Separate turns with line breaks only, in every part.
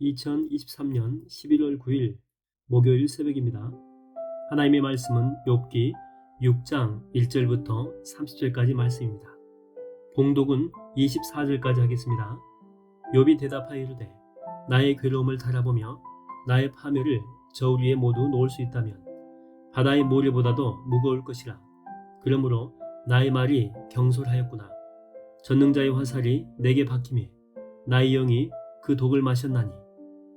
2023년 11월 9일 목요일 새벽입니다. 하나님의 말씀은 욥기 6장 1절부터 30절까지 말씀입니다. 봉독은 24절까지 하겠습니다. 욥이 대답하여 이르되 나의 괴로움을 달아보며 나의 파멸을 저울 위에 모두 놓을 수 있다면 바다의 모래보다도 무거울 것이라. 그러므로 나의 말이 경솔하였구나. 전능자의 화살이 내게 박힘에 나의 영이 그 독을 마셨나니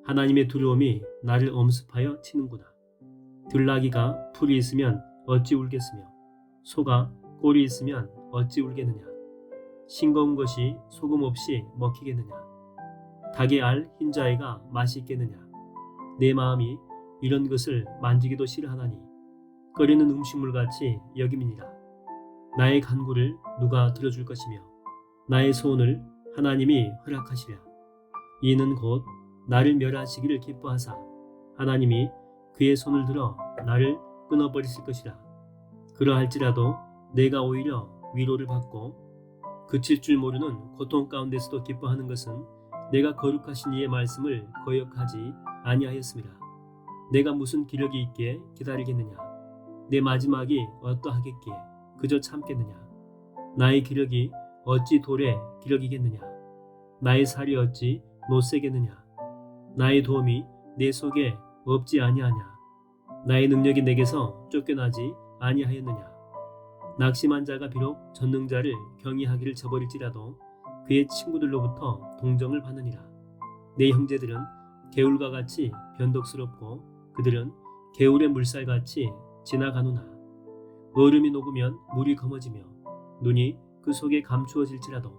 하나님의 두려움이 나를 엄습하여 치는구나. 들나귀가 풀이 있으면 어찌 울겠으며 소가 꼴이 있으면 어찌 울겠느냐. 싱거운 것이 소금 없이 먹히겠느냐. 닭의 알 흰자에가 맛이 있겠느냐. 내 마음이 이런 것을 만지기도 싫어하나니 끓이는 음식물 같이 여김이니라. 나의 간구를 누가 들어줄 것이며 나의 소원을 하나님이 허락하시랴. 이는 곧 나를 멸하시기를 기뻐하사 하나님이 그의 손을 들어 나를 끊어버리실 것이라. 그러할지라도 내가 오히려 위로를 받고 그칠 줄 모르는 고통 가운데서도 기뻐하는 것은 내가 거룩하신 이의 말씀을 거역하지 아니하였습니다. 내가 무슨 기력이 있기에 기다리겠느냐? 내 마지막이 어떠하겠기에 그저 참겠느냐? 나의 기력이 어찌 돌에 기력이겠느냐? 나의 살이 어찌 못세겠느냐? 나의 도움이 내 속에 없지 아니하냐? 나의 능력이 내게서 쫓겨나지 아니하였느냐? 낙심한 자가 비록 전능자를 경외하기를 저버릴지라도 그의 친구들로부터 동정을 받느니라. 내 형제들은 개울과 같이 변덕스럽고 그들은 개울의 물살같이 지나가노나 얼음이 녹으면 물이 검어지며 눈이 그 속에 감추어질지라도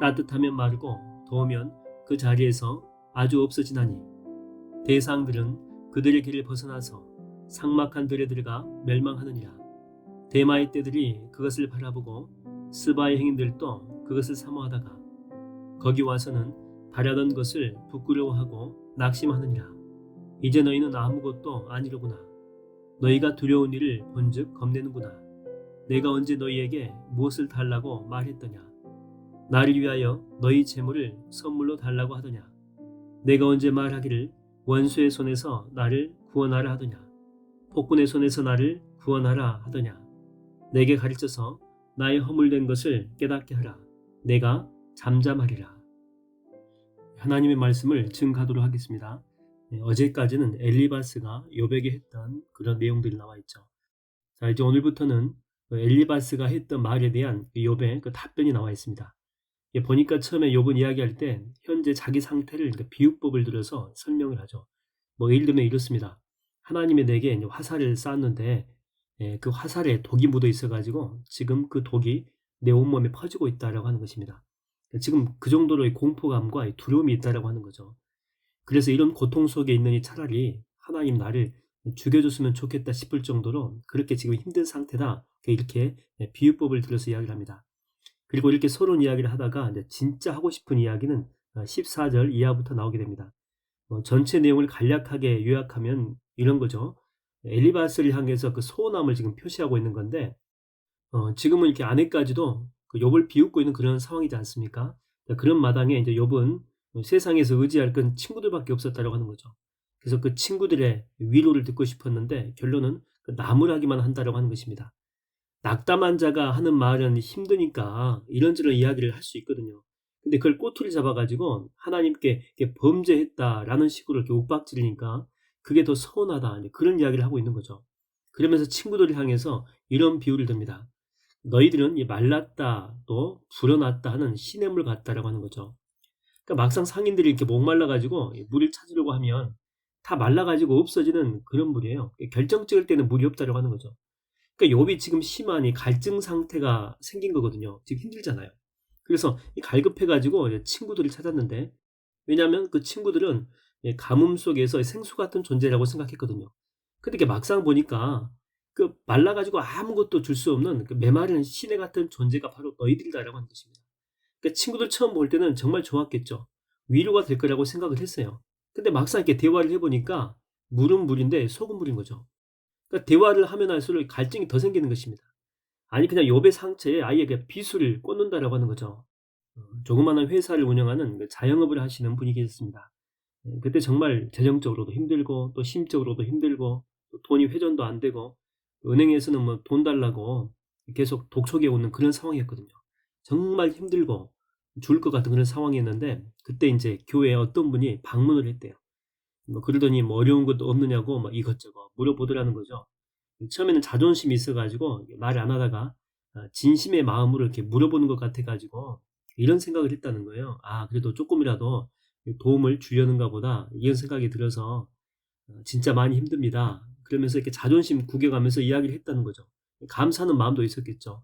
따뜻하면 마르고 더우면 그 자리에서 아주 없어지나니. 대상들은 그들의 길을 벗어나서 상막한 들에 들어가 멸망하느니라. 대마의 떼들이 그것을 바라보고 스바의 행인들도 그것을 사모하다가 거기 와서는 바라던 것을 부끄러워하고 낙심하느니라. 이제 너희는 아무것도 아니로구나. 너희가 두려운 일을 본즉 겁내는구나. 내가 언제 너희에게 무엇을 달라고 말했더냐? 나를 위하여 너희 재물을 선물로 달라고 하더냐 내가 언제 말하기를 원수의 손에서 나를 구원하라 하더냐 폭군의 손에서 나를 구원하라 하더냐 내게 가르쳐서 나의 허물된 것을 깨닫게 하라 내가 잠잠하리라 하나님의 말씀을 증가하도록 하겠습니다. 네, 어제까지는 엘리바스가 요백에 했던 그런 내용들이 나와 있죠. 자 이제 오늘부터는 그 엘리바스가 했던 말에 대한 그 욥의 그 답변이 나와 있습니다. 예, 보니까 처음에 욥은 이야기할 때 현재 자기 상태를 그러니까 비유법을 들어서 설명을 하죠. 뭐 예를 들면 이렇습니다. 하나님이 내게 화살을 쐈는데 예, 그 화살에 독이 묻어 있어가지고 지금 그 독이 내 온몸에 퍼지고 있다라고 하는 것입니다. 지금 그 정도로의 공포감과 두려움이 있다라고 하는 거죠. 그래서 이런 고통 속에 있느니 차라리 하나님 나를 죽여줬으면 좋겠다 싶을 정도로 그렇게 지금 힘든 상태다. 이렇게 비유법을 들어서 이야기를 합니다. 그리고 이렇게 서론 이야기를 하다가 진짜 하고 싶은 이야기는 14절 이하부터 나오게 됩니다. 어, 전체 내용을 간략하게 요약하면 이런 거죠. 엘리바스를 향해서 그 소원함을 지금 표시하고 있는 건데 어, 지금은 이렇게 아내까지도 그 욥을 비웃고 있는 그런 상황이지 않습니까? 그런 마당에 이제 욥은 세상에서 의지할 건 친구들밖에 없었다고 하는 거죠. 그래서 그 친구들의 위로를 듣고 싶었는데 결론은 그 나무라기만 한다라고 하는 것입니다. 낙담한 자가 하는 말은 힘드니까 이런저런 이야기를 할 수 있거든요. 근데 그걸 꼬투리 잡아가지고 하나님께 범죄했다라는 식으로 이렇게 욱박지르니까 그게 더 서운하다. 그런 이야기를 하고 있는 거죠. 그러면서 친구들을 향해서 이런 비유를 듭니다. 너희들은 말랐다 또 불어났다 하는 시냇물 같다라고 하는 거죠. 그러니까 막상 상인들이 이렇게 목말라가지고 물을 찾으려고 하면 다 말라가지고 없어지는 그런 물이에요. 결정 찍을 때는 물이 없다라고 하는 거죠. 그러니까 욥이 지금 심한 이 갈증 상태가 생긴 거거든요. 지금 힘들잖아요. 그래서 갈급해가지고 친구들을 찾았는데 왜냐하면 그 친구들은 가뭄 속에서 생수 같은 존재라고 생각했거든요. 근데 막상 보니까 그 말라가지고 아무것도 줄 수 없는 그 메마른 시내 같은 존재가 바로 너희들이다라고 하는 것입니다. 그러니까 친구들 처음 볼 때는 정말 좋았겠죠. 위로가 될 거라고 생각을 했어요. 근데 막상 이렇게 대화를 해보니까 물은 물인데 속은 물인 거죠. 그러니까 대화를 하면 할수록 갈증이 더 생기는 것입니다. 아니 그냥 욥의 아예 그 비수를 꽂는다라고 하는 거죠. 어, 조그마한 회사를 운영하는 그 자영업을 하시는 분이 계셨습니다. 예, 그때 정말 재정적으로도 힘들고 또 심적으로도 힘들고 또 돈이 회전도 안 되고 은행에서는 뭐 돈 달라고 계속 독촉해 오는 그런 상황이었거든요. 정말 힘들고 죽을 것 같은 그런 상황이었는데 그때 이제 교회에 어떤 분이 방문을 했대요. 뭐 그러더니 뭐 어려운 것도 없느냐고 막 이것저것 물어보더라는 거죠. 처음에는 자존심이 있어가지고 말을 안 하다가 아, 진심의 마음으로 이렇게 물어보는 것 같아가지고 이런 생각을 했다는 거예요. 아 그래도 조금이라도 도움을 주려는가 보다 이런 생각이 들어서 어, 진짜 많이 힘듭니다. 그러면서 이렇게 자존심 구겨가면서 이야기를 했다는 거죠. 감사하는 마음도 있었겠죠.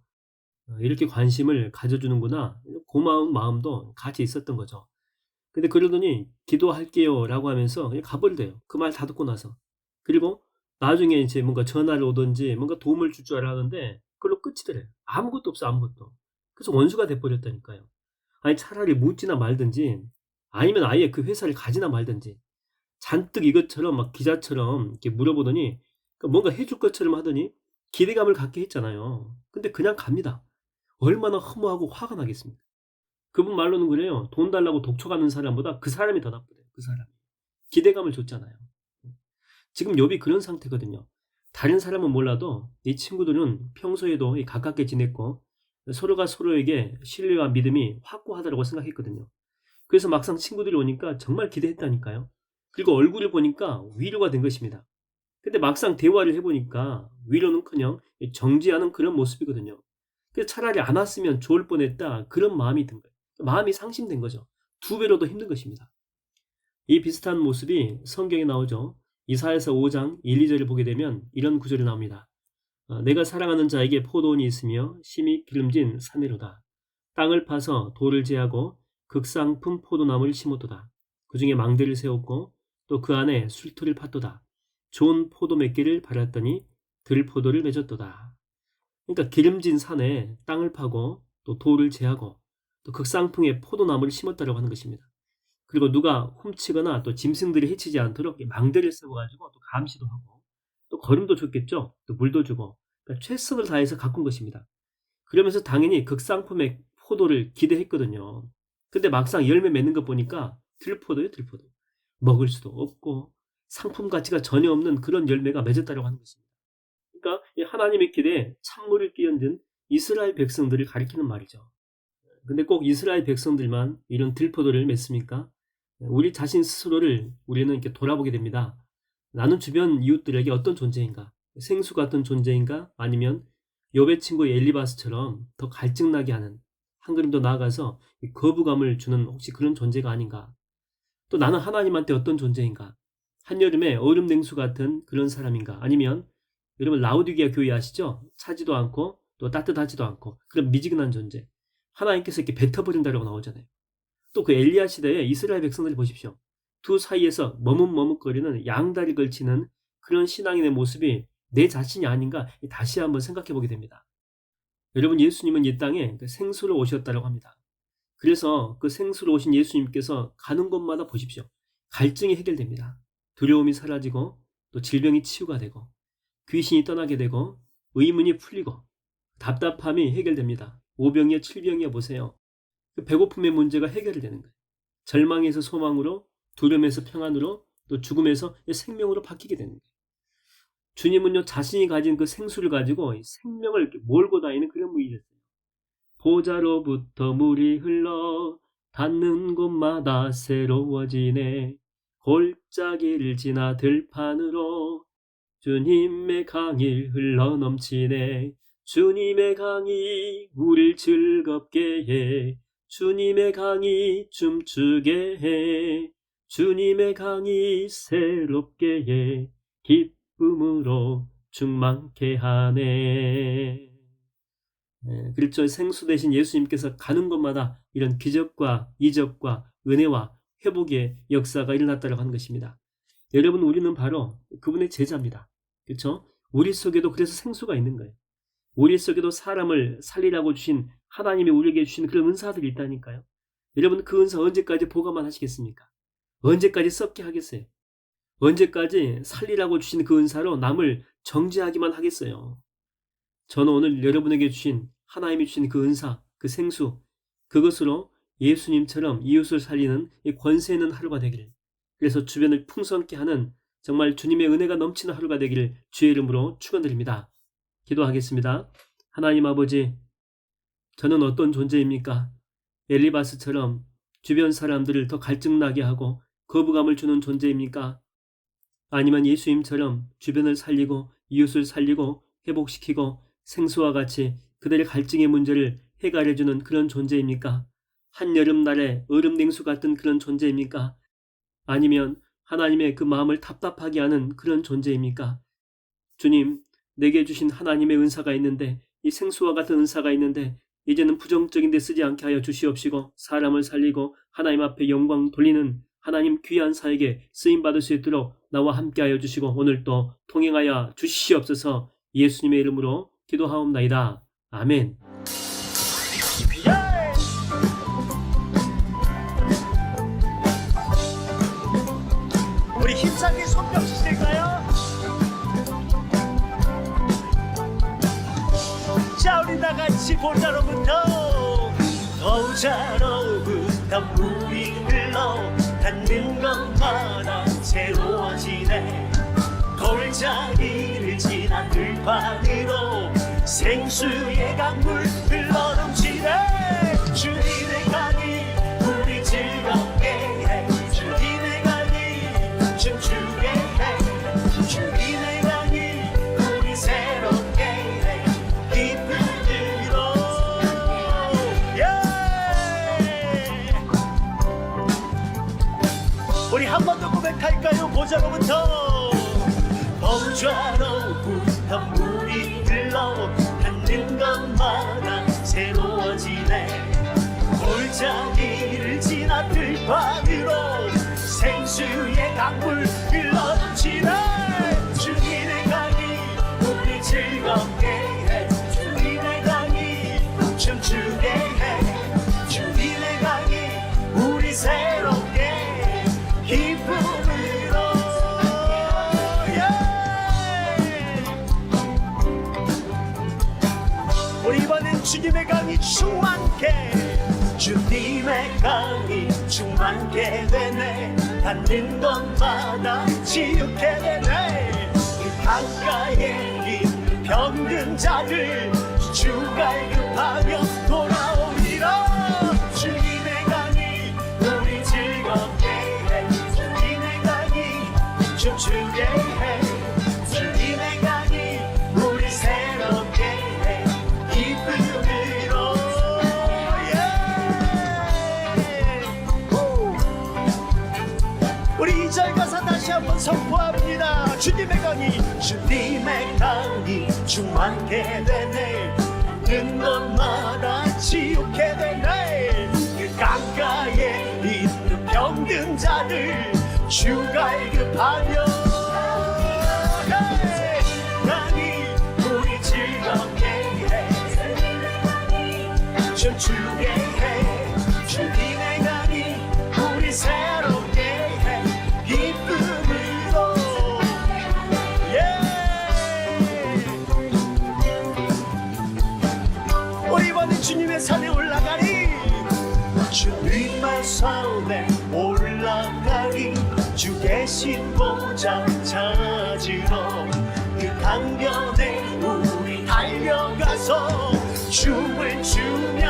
어, 이렇게 관심을 가져주는구나. 고마운 마음도 같이 있었던 거죠. 근데 그러더니 기도할게요 라고 하면서 그냥 가버리대요. 그 말 다 듣고 나서. 그리고 나중에 이제 뭔가 전화를 오든지 뭔가 도움을 줄 줄 알았는데 그걸로 끝이더래요. 아무것도 없어 아무것도. 그래서 원수가 돼버렸다니까요. 아니 차라리 묻지나 말든지 아니면 아예 그 회사를 가지나 말든지 잔뜩 이것처럼 막 기자처럼 이렇게 물어보더니 그러니까 뭔가 해줄 것처럼 하더니 기대감을 갖게 했잖아요. 근데 그냥 갑니다. 얼마나 허무하고 화가 나겠습니까? 그분 말로는 그래요. 돈 달라고 독촉 하는 사람보다 그 사람이 더 나쁘대요. 그 사람이. 기대감을 줬잖아요. 지금 욥이 그런 상태거든요. 다른 사람은 몰라도 이 친구들은 평소에도 가깝게 지냈고 서로가 서로에게 신뢰와 믿음이 확고하다고 생각했거든요. 그래서 막상 친구들이 오니까 정말 기대했다니까요. 그리고 얼굴을 보니까 위로가 된 것입니다. 근데 막상 대화를 해보니까 위로는커녕 정지하는 그런 모습이거든요. 그래서 차라리 안 왔으면 좋을 뻔했다 그런 마음이 든 거예요. 마음이 상심된 거죠. 두 배로 더 힘든 것입니다. 이 비슷한 모습이 성경에 나오죠. 이사에서 5장 1, 2절을 보게 되면 이런 구절이 나옵니다. 어, 내가 사랑하는 자에게 포도원이 있으며 심히 기름진 산이로다. 땅을 파서 돌을 제하고 극상품 포도나무를 심었도다. 그 중에 망대를 세웠고 또 그 안에 술토를 팠도다. 좋은 포도 몇 개를 발랐더니 들포도를 맺었도다. 그러니까 기름진 산에 땅을 파고 또 돌을 제하고 또 극상풍에 포도나무를 심었다고 하는 것입니다. 그리고 누가 훔치거나 또 짐승들이 해치지 않도록 망대를 세워가지고 또 감시도 하고 또 걸음도 줬겠죠. 또 물도 주고 그러니까 최선을 다해서 가꾼 것입니다. 그러면서 당연히 극상품의 포도를 기대했거든요. 근데 막상 열매 맺는 거 보니까 들포도요 들포도. 먹을 수도 없고 상품 가치가 전혀 없는 그런 열매가 맺었다고 하는 것입니다. 그러니까 하나님의 길에 찬물을 끼얹은 이스라엘 백성들을 가리키는 말이죠. 근데 꼭 이스라엘 백성들만 이런 들포도를 맺습니까? 우리 자신 스스로를 우리는 이렇게 돌아보게 됩니다. 나는 주변 이웃들에게 어떤 존재인가? 생수 같은 존재인가? 아니면 여배 친구 엘리바스처럼 더 갈증나게 하는 한 걸음 더 나아가서 거부감을 주는 혹시 그런 존재가 아닌가? 또 나는 하나님한테 어떤 존재인가? 한여름에 얼음 냉수 같은 그런 사람인가? 아니면 여러분 라우디게아 교회 아시죠? 차지도 않고 또 따뜻하지도 않고 그런 미지근한 존재. 하나님께서 이렇게 뱉어버린다라고 나오잖아요. 또 그 엘리야 시대에 이스라엘 백성들 보십시오. 두 사이에서 머뭇머뭇거리는 양다리 걸치는 그런 신앙인의 모습이 내 자신이 아닌가 다시 한번 생각해 보게 됩니다. 여러분 예수님은 이 땅에 그 생수로 오셨다고 합니다. 그래서 그 생수로 오신 예수님께서 가는 곳마다 보십시오. 갈증이 해결됩니다. 두려움이 사라지고 또 질병이 치유가 되고 귀신이 떠나게 되고 의문이 풀리고 답답함이 해결됩니다. 오병이어 칠병이어 보세요. 그 배고픔의 문제가 해결이 되는 거예요. 절망에서 소망으로, 두려움에서 평안으로, 또 죽음에서 생명으로 바뀌게 되는 거예요. 주님은요, 자신이 가진 그 생수를 가지고 생명을 몰고 다니는 그런 분이셨어요. 보자로부터 물이 흘러 닿는 곳마다 새로워지네. 골짜기를 지나 들판으로 주님의 강이 흘러 넘치네. 주님의 강이 우릴 즐겁게 해. 주님의 강이 춤추게 해. 주님의 강이 새롭게 해. 기쁨으로 충만케 하네. 네, 그렇죠. 생수 대신 예수님께서 가는 곳마다 이런 기적과 이적과 은혜와 회복의 역사가 일어났다고 하는 것입니다. 여러분, 우리는 바로 그분의 제자입니다. 그렇죠? 우리 속에도 그래서 생수가 있는 거예요. 우리 속에도 사람을 살리라고 주신 하나님이 우리에게 주신 그런 은사들이 있다니까요. 여러분 그 은사 언제까지 보관만 하시겠습니까? 언제까지 썩게 하겠어요? 언제까지 살리라고 주신 그 은사로 남을 정죄하기만 하겠어요? 저는 오늘 여러분에게 주신 하나님이 주신 그 은사, 그 생수, 그것으로 예수님처럼 이웃을 살리는 권세 있는 하루가 되기를 그래서 주변을 풍성케 하는 정말 주님의 은혜가 넘치는 하루가 되기를 주의 이름으로 축원드립니다. 기도하겠습니다. 하나님 아버지, 저는 어떤 존재입니까? 엘리바스처럼 주변 사람들을 더 갈증나게 하고 거부감을 주는 존재입니까? 아니면 예수님처럼 주변을 살리고 이웃을 살리고 회복시키고 생수와 같이 그들의 갈증의 문제를 해결해주는 그런 존재입니까? 한여름날에 얼음 냉수 같은 그런 존재입니까? 아니면 하나님의 그 마음을 답답하게 하는 그런 존재입니까? 주님, 내게 주신 하나님의 은사가 있는데 이 생수와 같은 은사가 있는데 이제는 부정적인 데 쓰지 않게 하여 주시옵시고 사람을 살리고 하나님 앞에 영광 돌리는 하나님 귀한 사에게 쓰임 받을 수 있도록 나와 함께 하여 주시고 오늘 또 통행하여 주시옵소서 예수님의 이름으로 기도하옵나이다. 아멘.
우리 힘차게 손뼉 같이 보자로부터 물이 흘러. 닿는 것마다 새로워지네. 골짜기를 지나 들판으로 생수의 강물 흘러 넘치네 보자로부터 범죄로부터 물이 흘러 닿는 것마다 새로워지네. 골짜기를 지나 들판으로 생수의 강물 흘러 넘치네 충만케 주님의 강이 충만케 되네. 닿는 것마다 치유케 되네. 그 강가에 있는 병든 자들 주갈급하며 선포합니다. 주님의 강이 주님의 강이 충만케 되네. 는 것마다 치유케 되네. 그 강가에 있는 병든 자들 주갈급하며. 예! 강이 우리 즐겁게 해. 춤추게 산에 올라가리 주 계신 보좌 찾으러 그 강변에 우리 달려가서 춤을 추며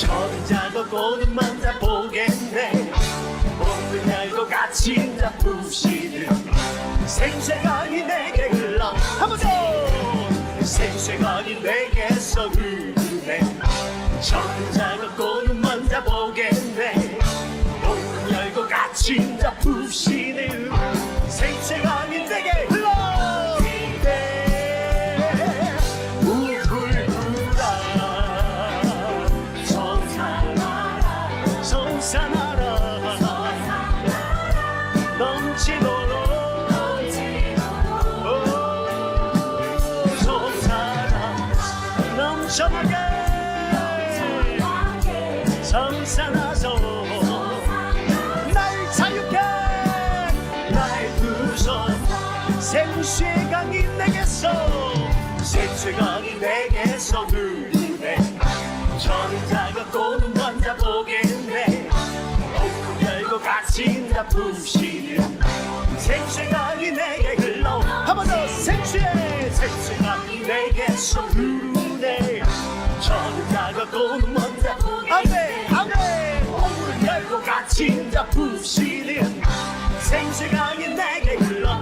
저는 자고 고는 만 다 보겠네. 먹는 날도 같이 다 부시는 생수강이 내게 흘러. 한번 더 생생하니 내게서 흐르네. 천자가 꼬는 먼저 보겠네. 문 열고 갇힌 자 푸시는 생생하니 강이 내게서 강이 내게서 흐르네 천자가 꼬는 먼저 보겠네. 오픈 열고 갇힌 자 부시는 생수의 강이 내게 흘러. 한번 더 생수의 강이 내게서 흐르네 천자가 꼬는 먼저 아멘 아멘. 오픈 열고 갇힌 자 부시는 생수의 강이 내게 흘러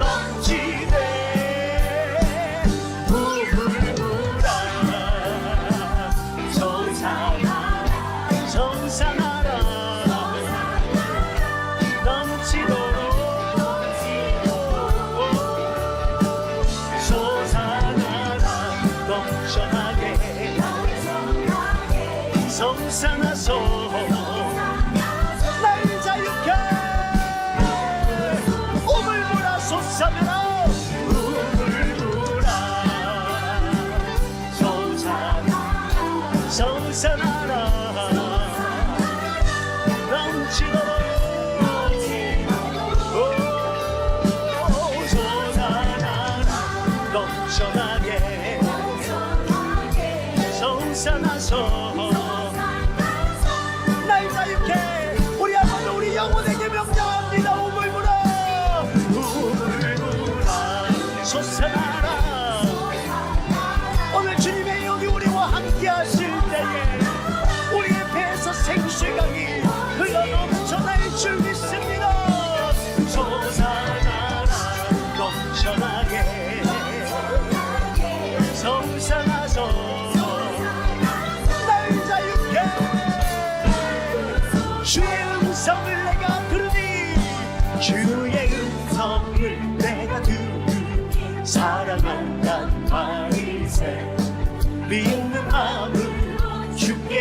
성산하소 날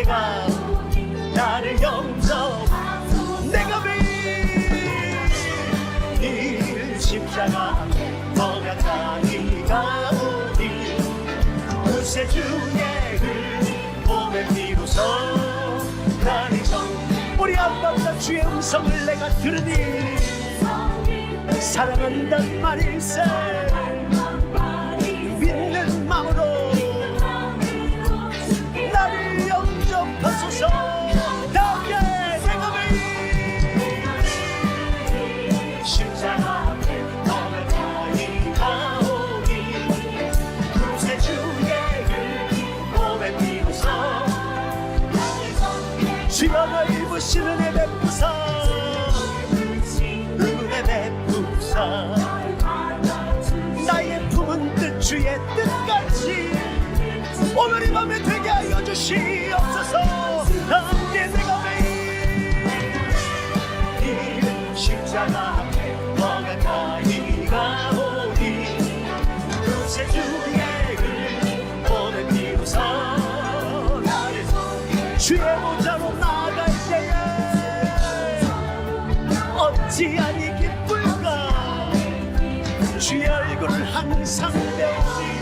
주께 가 나를 영접 내가 믿 십자가 더 가까이 가오니 구세주의 그 몸에 비로소 나를 정 우리 아빠가 주의 음성을 내가 들으니 사랑한단 말일세 널 입으시는 은혜 베푸사. 은혜 베푸사. 나의 품은 뜻 주의 뜻같이 오늘 이 밤에 되게 하여 주시옵소서. 함께 내가 매일 십자가 너가 가이 가 오니 구세주의 주의 보좌 어찌하니 기쁠까? 주의 얼굴을 항상 배우니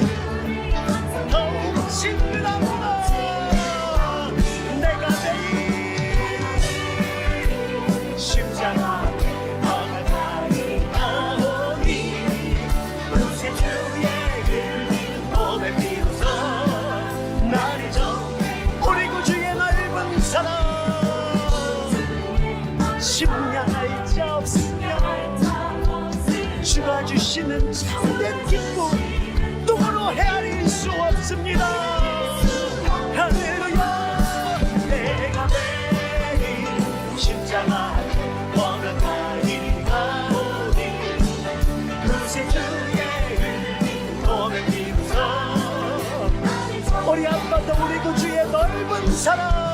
또 우리 구주의 넓은 사랑.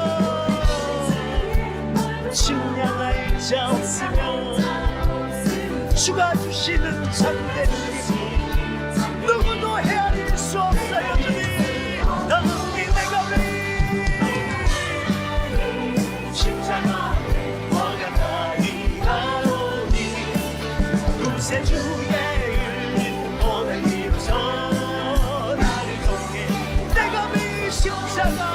침략할 자 없으면 주가 주시는 참된 힘 누구도 헤아릴 수 없어요. 什么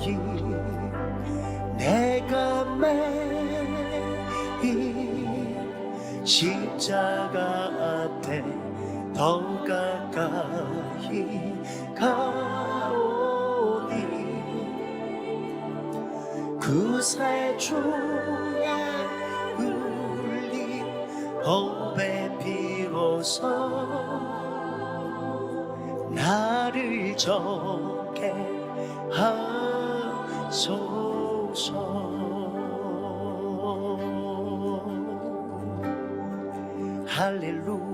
거리 내가 매일 십자가 앞에 더 가까이 가오니 그 구세주의 울린 법에 비로소 나를 적게 하 소서. 할렐루야.